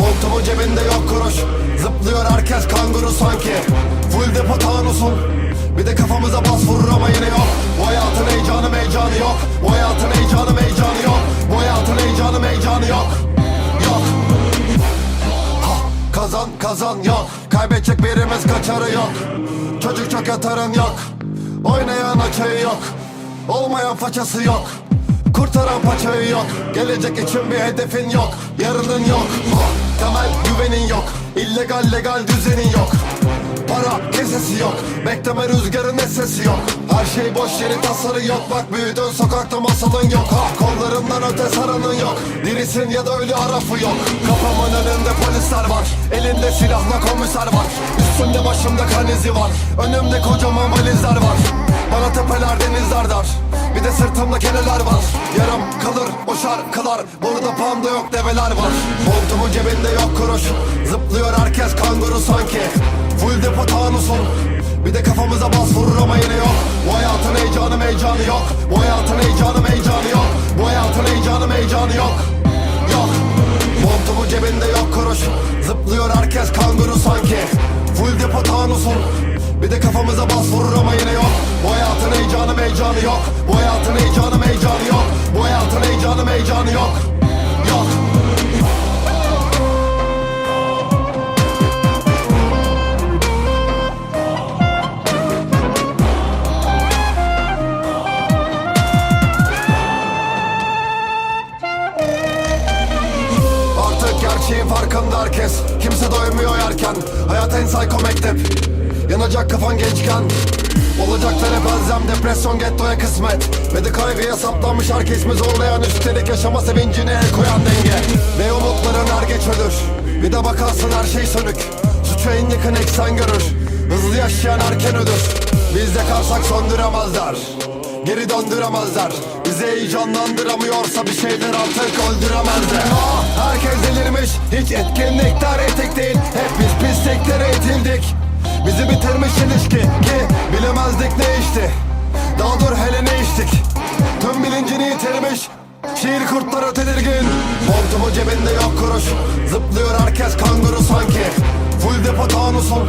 Montumun cebinde yok kuruş. Zıplıyor herkes kanguru sanki. Full depo tanusun Bir de kafamıza bas vurur ama yine yok. Bu hayatın heyecanı Kazan yok. Kaybedecek birimiz kaçarı yok. Çocuk çok yatarın yok. Oynayan açığı yok. Olmayan façası yok. Kurtaran paçayı yok. Gelecek için bir hedefin yok. Yarının yok. Temel güvenin yok. İllegal legal düzenin yok Para kesesi yok. Bekleme rüzgarın sesi yok. Her şey boş yeri tasarı yok. Bak büyüdün sokakta masalın yok. Ha Kollarından öte saranın yok. Dirisin ya da ölü harafı yok. Kafamın önünde polisler var. Elinde silahla komiser var. Üstümde başımda kan izi var. Önümde kocaman valizler var. Bana tepeler denizler dar. Bir de sırtımda keneler var. Yarım kalır o şarkılar Burada panda yok develer var. Montumun cebinde yok kuruş. Zıplıyor herkes kanguru sanki Full depo tanusun Bir de kafamıza bas vurur ama yine yok. Bu hayatın heyecanı meycanı yok. Bu hayatın heyecanı meycanı yok. Bu hayatın heyecanı meycanı yok. Yok. Montumun cebinde yok kuruş. Zıplıyor herkes kanguru sanki. Full depo tanusun Bir de kafamıza bas vurur ama yine yok. Bu hayatın heyecanı meycanı yok. Bu Gerçeğin farkında herkes. Kimse doymuyor yerken. Hayat en psycho mektep. Yanacak kafan gençken. Olacaklar hep elzem Depresyon gettoya kısmet. Ve de kaygıya saplanmış herkes mi zorlayan Üstelik yaşama sevincine el koyan denge. Ve umutların er geç ölür Bir de bakarsın her şey sönük. Suçu en yakın görür. Hızlı yaşayan erken ölür Biz de kalsak söndüremezler Geri döndüremezler. Bizi heyecanlandıramıyorsa bir şeyler artık öldüremezler. Ah, Herkes delirmiş. Hiç etkinlikler etik değil. Hep biz pisliklere itildik. Bizi bitirmiş ilişki Ki bilemezdik ne işti Daha dur hele ne içtik. Tüm bilincini yitirmiş. Şiir kurtları tedirgin. Montumun cebinde yok kuruş. Zıplıyor herkes kanguru sanki. Full depo tanusun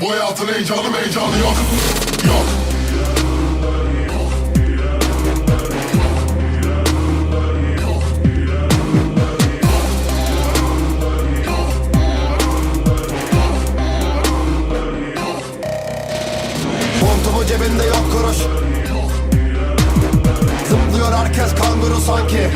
Bu hayatın heyecanı meycanı yok. Yok. Montumun cebinde yok kuruş. Zıplıyor herkes kanguru sanki